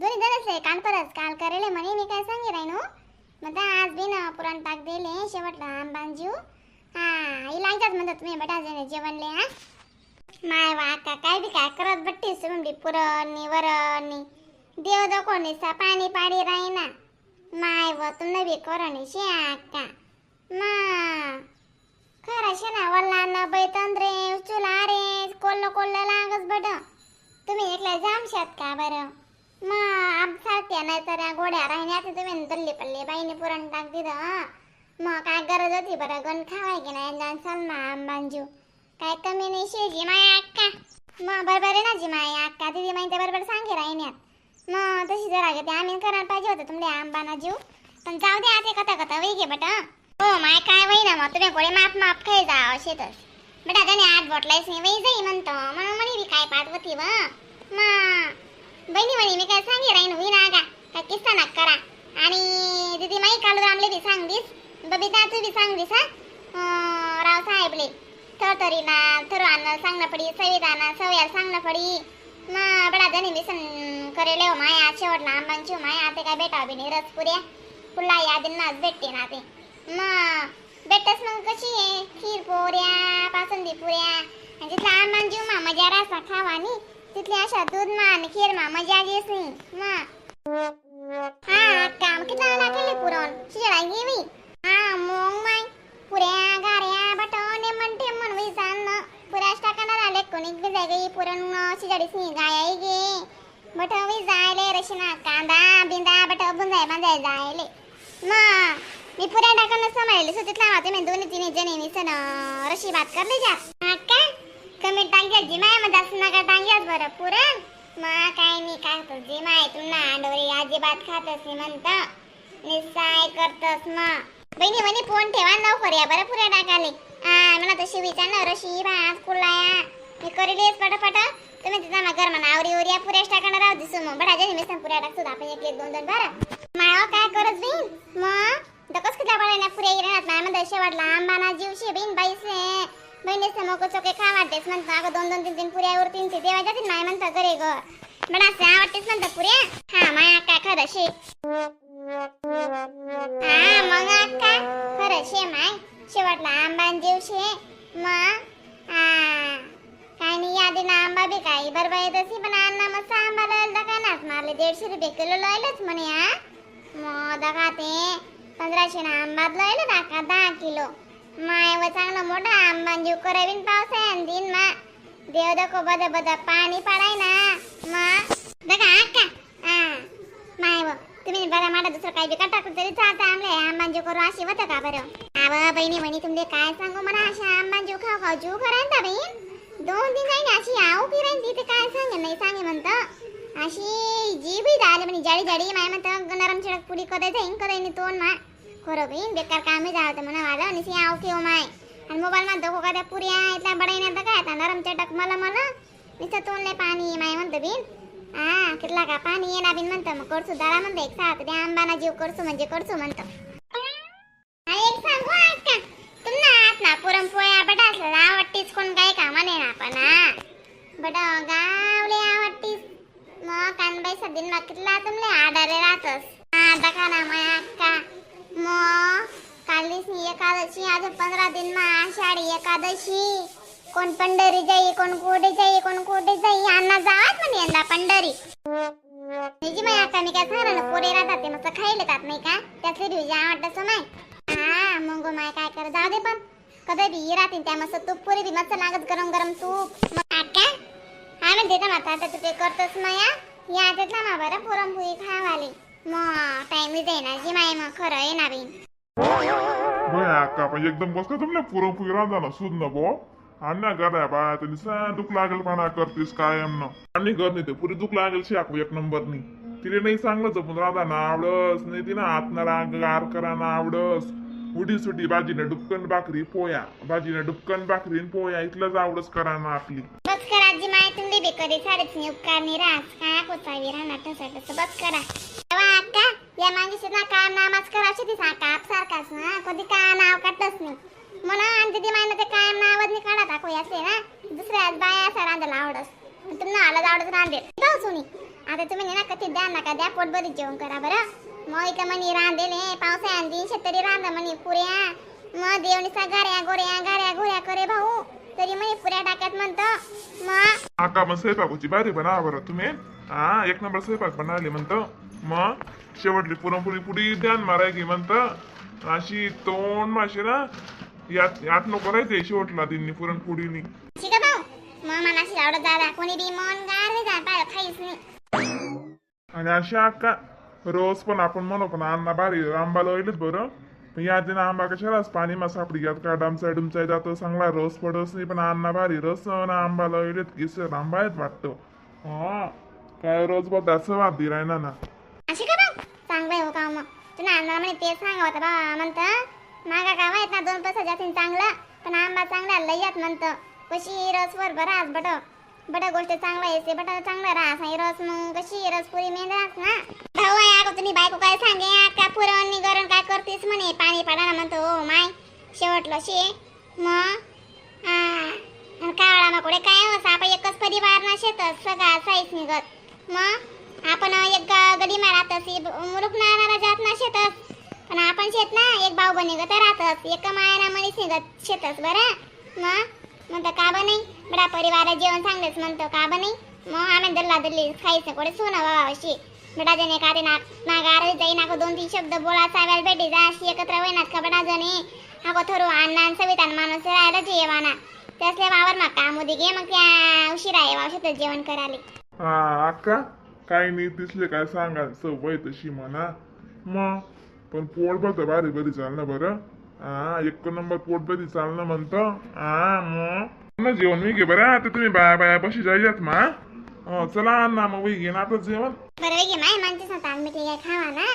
दोन्ही जणच आहे. काल परत काल करेले म्हणे मी काय सांगे राहिनो? मग त्या आज बी ना पुरण ताक दिले शेवटला आंबांजीव हा ही लागतात म्हणतात तुम्ही बटाजेने जेवणले हा? माय वा का काय बी काय करत बट्टी सुमडी पुरणनी वरणनी देव दकोणी सा पाणी पाडी राहीना. माय व तुम्ही बी करणी शे आका मा खरं शे ना वल्ला बैतन रे चुला रे कोल्ल कोल्ल लागच बट तुम्ही एकला जामशात का बरं? मग आमसारख्या नाही तर या गोड्या राहण्यात तुम्ही दल्ली पल्ली बाईने पुरण टाक दिलं मग काय गरज होती बरं गण खावाय की नाही जाण सलमा आंबांजू काय कमी नाही शेजी माया अक्का. मग बरोबर आहे ना जी माया अक्का दिदी माहिती बरोबर सांगे राहिण्यात मग तशी जरा ते आम्ही करायला पाहिजे होतं तुमले आंबाना जीव पण जाऊ दे आता कथा कथा वही घे बटा हो. माय काय वही ना मग तुम्ही गोळे माप माप खाय जा शेतच बेटा त्याने आठ बोटलायस नाही वही जाई म्हणतो म्हणून म्हणे काय पाठवती व मग बहिणी म्हणे मी काय सांगे राहीन? होई ना का काय किस्सा ना करा आणि दीदी माई कालू रामले बी सांग दिस बबिता तू बी सांग दिस हा राव साहेबले. थर तरीला थर अन्न सांगणं पडी सविधाना सवया सांगणं पडी मग बडा धनी मिसन करेले हो माया शेवटला आंबांची हो माया. आता काय बेटा बी नाही रस पुऱ्या. पुन्हा यादींनाच भेटते ना ते. मग भेटस मग कशी आहे खीर पोऱ्या पासंदी पुऱ्या. आणि तिथला आंबांची हो मा मजा रासा खावानी तिथली अशा दूध मा आणि खीर मा मजा घेस नाही हा काम किती लागले पुरण? शिळा घेवी हा मग माय. पुऱ्या गाऱ्या बटवणे म्हणते मन वी जाणं पुऱ्याच टाकणार आले कोणी? बी जाय पुरण शिजाडीस नी. गाय गे बटवी जायले रशिना कांदा बिंदा बटव बुंजाय बांजाय जायले. मा. मी पुऱ्या टाकणं सांभाळले सुचित तिथला मी. दोन्ही तिन्ही जणी सण रशी बात करले जा. हा जिमाय कमी टांग्या जी माय नका टांग्याच बरं पुरण. मा काय मी काय होतो जिमाय तुम्हाला आंडोरी अजिबात खातस मी म्हणत. निसाय करतस मा. बहिणी म्हणे फोन ठेवा लवकर या बरं पुऱ्या टाकाले हा मला तशी विचारलं रशी भात कुलाया मी करेलीस पटापट. तुम्ही तिचा ना घर म्हणा आवरी ओरिया पुऱ्याच टाकणार राहू दिसू मग. बडा मी सांग पुऱ्या टाकतो आपण एक एक दोन दोन बरं. माय काय करत बीन मग दकस किती पडायला पुऱ्या येणार नाही म्हणतात शेवटला आंबाना जीवशी बीन बाईसे बहिणीचे मोको चोके खा वाटतेस म्हणतो. अगं दोन दोन तीन तीन पुऱ्या उरतीन ते. देवा जातील नाही म्हणतं घरी ग. बडा असे आवडतेस म्हणतो पुऱ्या. हा माया काय खरं शे हा मग अक्का खरं शे माय. शेवटला आंबान जीवशे. मग? काय नाही यादी ना आंबा बी काही. बरोबर येत असे पण अण्णा मस्त आंबा लावलं नाच मारले दीडशे रुपये किलो लावलंच म्हणे हा. मग दगा ते पंधराशे ना आंबा लावलं दाका दहा किलो. माय व चांगलं मोठा आंबा जीव करावीन आहे दिन मा. देव दको बद बद पाणी पडाय ना मग बघा का हा माय व तुम्ही बघा मला दुसरं काही बी टाकून तरी चालतं आमले. आंबांजीव करू अशी होतं का बरं? आवा बहिणी म्हणी तुमले काय सांगू मला? अशा आंबांजीव खाऊ खाऊ जीव ना बहीण. दोन दिन जाईन अशी आऊ की राहीन तिथे काय सांगे नाही सांगे म्हणतं. अशी जी बी झाली म्हणे जाडी जाडी. माय म्हणतं नरम चिडक पुडी कधी जाईन कधी नाही तोंड मा. खरं बहीण बेकार कामे जावतं म्हणा मला आणि सी आऊ किंवा माय आणि मोबाईल मध्ये दखो का त्या पुऱ्या इथल्या बडाईने काय आता नरम चटक मला मला नुसतं तोंडले पाणी माय म्हणतं बीन हा कितला का पाणी येणार बीन म्हणतं मग करसू दादा म्हणतं एक साथ त्या आंबाना जीव करसू म्हणजे करसू म्हणतं हा, एक सांगू का तुम्हाला आत ना पुरणपोळ्या बटा असलं आवडतीच कोण काय कामा नाही ना पण हा बट गावले आवडतीस मग कानबाई सदिन मग कितला तुमले आडारे राहतस हा दका ना माया अक्का मग कालीस एकादशी आज पंधरा दिन मा आषाढी एकादशी. कोण पंढरी जाई कोण कोठे जाई कोण कोठे जाई यांना जात म्हणे यंदा पंढरी. निजी माय आता मी काय सांगणार ना पोरे राहतात ते मस्त खायला जात नाही का? त्यातली दिवशी आवडतं सो माय हा मग माय काय कर जाऊ दे पण. कधी बी राहतील त्या मस्त तूप पुरी बी मस्त लागत गरम गरम तूप. मग आका हा म्हणते ना आता आता तू ते करतोस माया. या त्यातला मा बरं पुरणपोळी खावाली. मग टाइम जाई ना जी माय मग खरं आहे ना बी बया अक्का पण एकदम बस का तुमने पुरणपोळी रांधा ना सुद ना बो अन्ना गड्या बा तनी सा दुख लागेल पाना करतीस कायम न. आणि घर नाही ते पुरी दुख लागेल शाक एक नंबर नी तिने नाही सांगलं जपून राधा ना आवडस नाही तिनं आतनाला गार करा ना आवडस उडी सुटी भाजीनं डुक्कन भाकरी पोया. भाजीनं डुक्कन भाकरी आणि पोया इथलंच आवडस करा ना आपली. बस करा जी माय तुम्ही बी कधी साडेच नाही उपकार नाही राहत. काय कोचावी राहणार तसं तसं बस करा. या मागे ना का नामाज करायची ती साका सारखाच ना कधी का नाव काढतच नाही. म्हणा आणि तिथे मायनं ते काय नावच नाही काढा ako असे ना दुसऱ्या बाया असा रांधायला आवडस. तुम्हाला आलाच आवडत रांधेल. जाऊ सुनी. आता तुम्ही ना कधी द्या नका द्या पोटभरीत जेवण करा बरं. मग इथं म्हणे रांधेले पावसाळ्यात दिनशे तरी रांधा म्हणे पुऱ्या. मग देवणीचा गाऱ्या गोऱ्या गाऱ्या गोऱ्या करे भाऊ. तरी म्हणे पुऱ्या टाक्यात म्हणतो मग आका मग स्वयंपाकाची बारी बना बरं तुम्ही. हा एक नंबर स्वयंपाक बनावली म्हणतो. मग शेवटली पुरणपोळी पुडी द्यान माराय की म्हणतं. अशी तोंड माशी ना यात यात नको राहायचे शेवटला दिननी पुरणपोळीनी. शिका भाऊ मग मला अशी आवडत दादा कोणी बी मन गार नाही जात पाहिलं खाईच नाही. आणि अशी अक्का रोज पण आपण म्हणू पण अण्णा बारी आंबा लावलेत बरं. पण या दिन आंबा कशालाच पाणी मा सापडी का डामचाय डुमचा जातो चांगला रस पडस नाही पण अण्णा भारी रस ना आंबा लावलेत की आंबा आहेत वाटतो. हा काय रोज बघ दास वादी राहिना ना. अशी का बा चांगलं आहे हो का मग? तुला आणणार म्हणे ते सांगा होता बा. म्हणत मागा गावा आहेत ना दोन पैसा जातील चांगला पण आंबा चांगला लयात म्हणत. कशी रसवर बराच बट बट गोष्ट चांगला येते बट चांगला राहस रस मग कशी रस पुरी मेन ना? तुम्ही बायको काय सांगे? का पुरण गरण काय करतेस म्हणे? पाणी पाडा म्हणतो ओ माय शेवटलं शे. मग कावळा मग काय हो आपण एकच परिवार ना शेतच सगळा साईस निघत. मग आपण एक गडी मारात असे जात ना शेतस पण आपण शेत ना एक भाऊ बन निघत राहतस एक मायाना मनीस निघत शेतस बरं? मग म्हणतो का बा नाही? बडा परिवार जेवण सांगलेच म्हणतो का बा नाही? मग आम्ही दल्ला दल्ली खायचं कोडे सोना बाबा अशी बडा का ते नाक? नागार जाई नाको दोन तीन शब्द बोला साव्याला भेटी जा अशी एकत्र वैनात का बडा जणे हाको थोरो अण्णा सवितान माणूस राहिला जेवाना. त्यासले वावर मग काम घे गे मग त्या उशिरा आहे शेतात जेवण कराले हा अक्का काही नाही दिसले काय सांगा सवय तशी म्हणा. मग पण पोट बघ बारी बरी चालणं बरं. हा एक नंबर पोट बरी चालणं म्हणतो. हा मग ना जेवण मी घे बरं आता तुम्ही बाया बाया बशी जायच्यात मा. चला ना मग मी ना आता जेवण. बरं घे माय म्हणतेस ना मिठी काय खावा ना?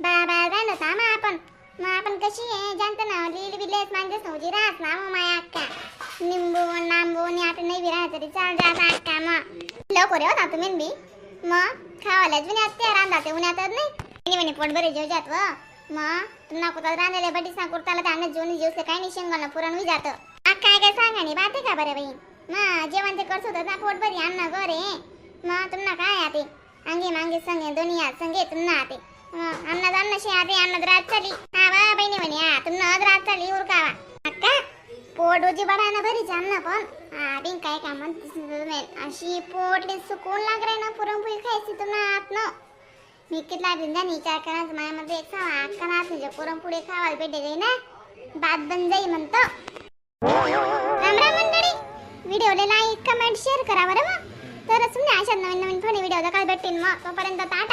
बा झालं जाय ना मग आपण. मग आपण कशी आहे? जानतो ना लीड बिलेस मांगेस नव्हती राहत ना हो मग माय अक्का. निंबू नांबू आणि आता नाही राहत तरी चाल जात अक्का मग लवकर येऊ ना तुम्ही बी. मग खावायलाच बी नाही ते उन्हात नाही. म्हणे पोट बरे जेव जात व. मग तुम्हाला कुठं रांधायला बटी सांग कुर्ताला त्यानं जेवण जेवसे काय नाही शेंगाला पुरण होई जातं. अक्का काय काय सांगा नाही बाते का बरं बाई मग जेवण ते करत होतं ना पोट बरी अन्न गोरे मग तुम्हाला काय आहे ते मांगे संगे दोन्ही हात संगे तुम्हाला आते अन्नद अन्न शे आते अन्नद रात चाली हा बा बहिणी म्हणे हा तुम्हाला अद रात चाली उरकावा पोट उजी बडाना बरीच अन्न पण हा काय का अशी पोट सुकून लाग रे ना पुरणपोळी खायची तुम्हाला आत न मी कितला दिन जाणी विचार करा माझ्यामध्ये एक सांगा अक्का ना तुझ्या पुरणपोळी खावायला भेटे जाई ना बन जाई म्हणतो राम राम मंडळी व्हिडिओला लाईक कमेंट शेअर करा बरं तरच तुम्ही अशा नवीन नवीन फनी व्हिडिओ काल भेटतील मग. तोपर्यंत टाटा!